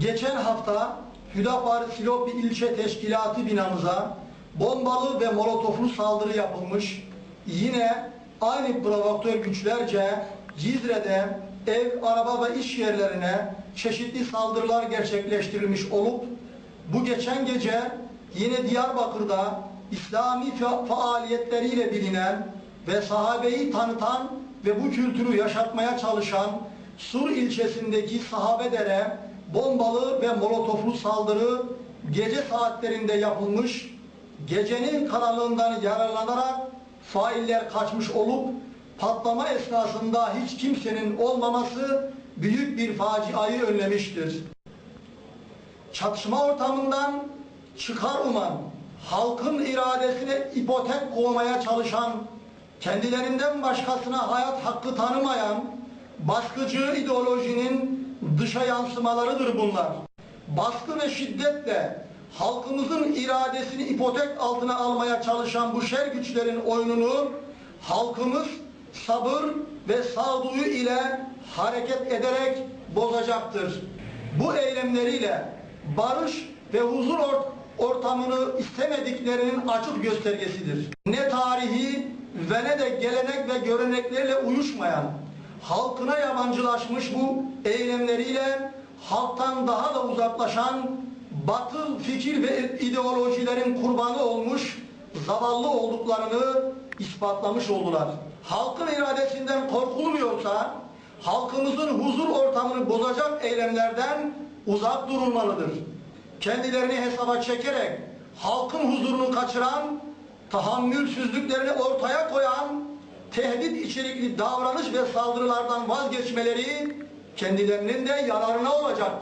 Geçen hafta Hüdapar Silopi İlçe Teşkilatı binamıza bombalı ve molotoflu saldırı yapılmış. Yine aynı provokatör güçlerce Cizre'de ev, araba ve iş yerlerine çeşitli saldırılar gerçekleştirilmiş olup bu geçen gece yine Diyarbakır'da İslami fa- faaliyetleriyle bilinen ve sahabeyi tanıtan ve bu kültürü yaşatmaya çalışan Sur ilçesindeki Sahabedere bombalı ve molotoflu saldırı gece saatlerinde yapılmış. Gecenin karanlığından yararlanarak failler kaçmış olup patlama esnasında hiç kimsenin olmaması büyük bir faciayı önlemiştir çatışma ortamından çıkar uman, halkın iradesine ipotek koymaya çalışan, kendilerinden başkasına hayat hakkı tanımayan, baskıcı ideolojinin dışa yansımalarıdır bunlar. Baskı ve şiddetle halkımızın iradesini ipotek altına almaya çalışan bu şer güçlerin oyununu halkımız sabır ve sağduyu ile hareket ederek bozacaktır. Bu eylemleriyle barış ve huzur ort- ortamını istemediklerinin açık göstergesidir. Ne tarihi ve ne de gelenek ve göreneklerle uyuşmayan, halkına yabancılaşmış bu eylemleriyle halktan daha da uzaklaşan batıl fikir ve ideolojilerin kurbanı olmuş zavallı olduklarını ispatlamış oldular. Halkın iradesinden korkulmuyorsa halkımızın huzur ortamını bozacak eylemlerden uzak durulmalıdır. Kendilerini hesaba çekerek halkın huzurunu kaçıran, tahammülsüzlüklerini ortaya koyan, tehdit içerikli davranış ve saldırılardan vazgeçmeleri kendilerinin de yararına olacaktır.